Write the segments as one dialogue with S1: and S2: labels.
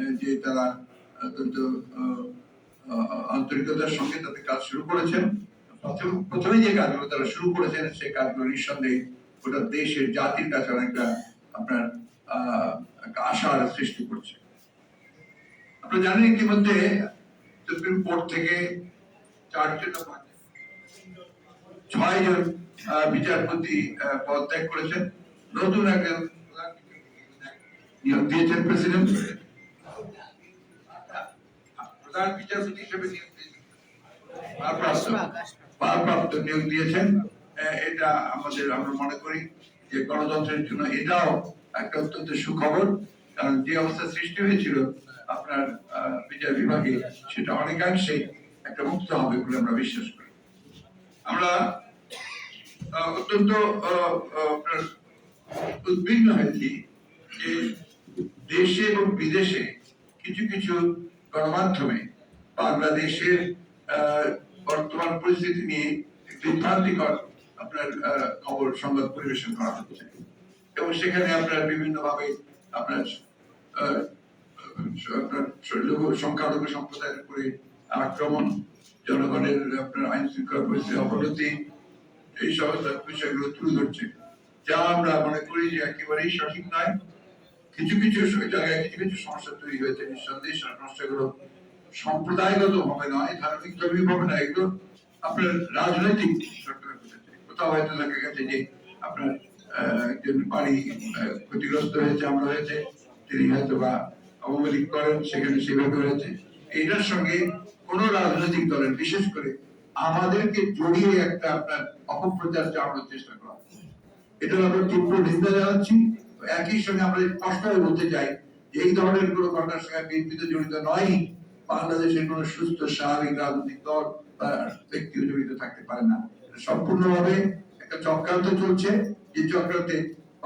S1: যে তারা অত্যন্ত আন্তরিকতার সঙ্গে তাদের কাজ শুরু করেছেন। প্রথম- যে কাজগুলো তারা শুরু করেছেন সেই কাজগুলো নিঃসন্দেহে গোটা দেশের জাতির কাছে অনেকটা আপনার আশার সৃষ্টি করছে। আপনারা জানেন ইতিমধ্যে সুপ্রিম কোর্ট থেকে চারজন ছয় জন বিচারপতি পদত্যাগ করেছেন। নতুন একজন, নিয়োগ দিয়েছেন প্রেসিডেন্ট। প্রধান বিচারপতি হিসেবে নিয়োগ দিয়েছেন। ভারপ্রাপ্ত নিয়োগ দিয়েছেন। এটা আমাদের আমরা মনে করি যে গণতন্ত্রের জন্য এটাও একটা অত্যন্ত সুখবর। কারণ যে অবস্থা সৃষ্টি হয়েছিল আপনার বিচার বিভাগে সেটা অনেকাংশে একটা মুক্ত হবে বলে আমরা বিশ্বাস করি। আমরা অত্যন্ত উদ্বিগ্ন হয়েছি যে দেশে এবং বিদেশে কিছু কিছু গণমাধ্যমে বাংলাদেশের বর্তমান পরিস্থিতি নিয়ে বিভ্রান্তিকর আপনার খবর সংবাদ পরিবেশন করা হচ্ছে। এবং সেখানে আপনার বিভিন্ন ভাবে আপনার লঘু সংখ্যালঘু সম্প্রদায়ের উপরে আক্রমণ, জনগণের আপনার আইন শৃঙ্খলা পরিস্থিতির অবনতি এই সমস্ত বিষয়গুলো তুলে ধরছে। যা আমরা মনে করি যে একেবারেই সঠিক নয়। কিছু কিছু জায়গায় কিছু কিছু সমস্যা তৈরি হয়েছে, নিঃসন্দেহে সমস্যাগুলো সম্প্রদায়গত ভাবে নয়, ধার্মিক ধর্মীয় ভাবে নয়, এগুলো আপনার রাজনৈতিক সরকার কোথাও হয়তো দেখা গেছে যে আপনার একজন বাড়ি ক্ষতিগ্রস্ত হয়েছে, আমরা হয়েছে, তিনি হয়তো বা লীগ করেন, সেখানে সেভাবে হয়েছে। এটার সঙ্গে কোন রাজনৈতিক দলের, বিশেষ করে আমাদেরকে জড়িয়ে একটা আপনার অপপ্রচার চালানোর চেষ্টা করা। এটার আমরা তীব্র নিন্দা জানাচ্ছি। একই সঙ্গে আমরা স্পষ্টভাবে বলতে চাই এই ধরনের কোনো ঘটনার সঙ্গে বিএনপি তো জড়িত নয়। বাংলাদেশের কোনো সুস্থ, স্বাভাবিক রাজনৈতিক দল বা ব্যক্তিও জড়িত থাকতে পারে না। সম্পূর্ণভাবে একটা চক্রান্ত চলছে। যে চক্রান্তে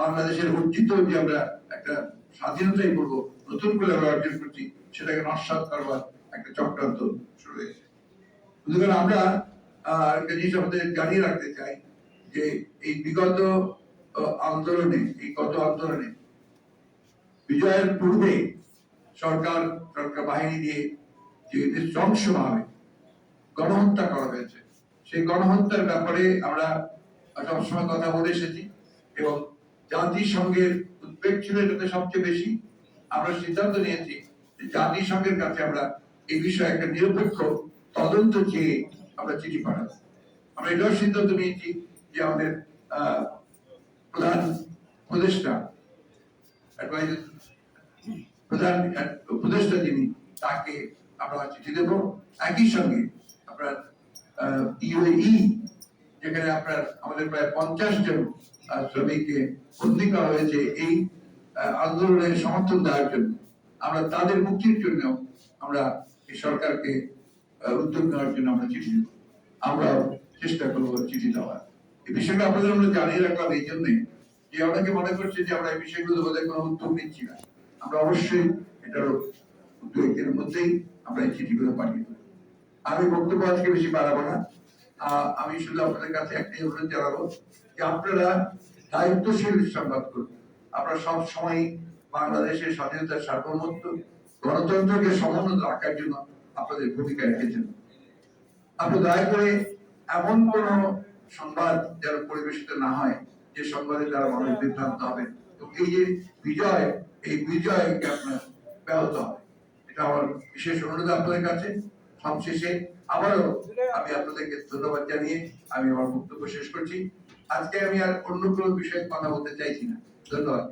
S1: বাংলাদেশের অর্জিত যে আমরা একটা স্বাধীনতাই বলব, নতুন করে আমরা অর্জন করছি, সেটাকে নস্বাত করবার একটা চক্রান্ত শুরু হয়েছে। সুতরাং আমরা একটা জিনিস আমাদের জানিয়ে রাখতে চাই যে এই বিগত আন্দোলনে এই গত আন্দোলনে? বিজয়ের পূর্বে সরকার সরকার বাহিনী দিয়ে যে গণহত্যা করা হয়েছে। সেই গণহত্যার ব্যাপারে আমরা সবসময় কথা বলে এসেছি এবং জাতিসংঘের উদ্বেগ ছিল এটাতে সবচেয়ে বেশি। আমরা সিদ্ধান্ত নিয়েছি যে জাতিসংঘের কাছে আমরা এই বিষয়ে একটা নিরপেক্ষ তদন্ত চেয়ে আমরা চিঠি পাঠাবো। আমরা এটাও সিদ্ধান্ত নিয়েছি যে আমাদের আহ, প্রধান উপদেষ্টা প্রধান উপদেষ্টা যিনি, তাকে আমরা চিঠি দেব। একই সঙ্গে আপনার ইউএই যেখানে আপনার আমাদের প্রায় পঞ্চাশ জন শ্রমিককে বন্দী করা হয়েছে এই আন্দোলনের সমর্থন দেওয়ার জন্য। আমরা তাদের মুক্তির জন্য আমরা এই সরকারকে উদ্যোগ নেওয়ার জন্য আমরা চিঠি দেব। আমরা চেষ্টা করব চিঠি দেওয়ার। এই বিষয়টা আপনাদের আমরা জানিয়ে রাখলাম এই জন্যে যে অনেকে মনে করছে যে আমরা এই বিষয়গুলো বোধহয় কোনো উদ্যোগ নিচ্ছি না। আমরা অবশ্যই এটার দু মধ্যেই আমরা এই চিঠিগুলো পাঠিয়ে আমি বক্তব্য আজকে বেশি বাড়াবো না। আমি শুধু আপনাদের কাছে একটাই অনুরোধ জানাব যে আপনারা দায়িত্বশীল সংবাদ করুন। আপনারা সব সময় বাংলাদেশের স্বাধীনতার সার্বভৌমত্ব, গণতন্ত্রকে সমুন্নত রাখার জন্য আপনাদের ভূমিকা রেখেছেন। আপনি দয়া করে এমন কোন সংবাদ যেন পরিবেশিত না হয়, যে সংবাদে দ্বারা মানুষ বিভ্রান্ত হবে। তো এই যে বিজয়, এই বিজয়কে আপনার ব্যাহত হবে। এটা আমার বিশেষ অনুরোধ আপনাদের কাছে। সবশেষে আবারও আমি আপনাদেরকে ধন্যবাদ জানিয়ে আমি আমার বক্তব্য শেষ করছি। আজকে আমি আর অন্য কোনো বিষয়ে কথা বলতে চাইছি না। ধন্যবাদ।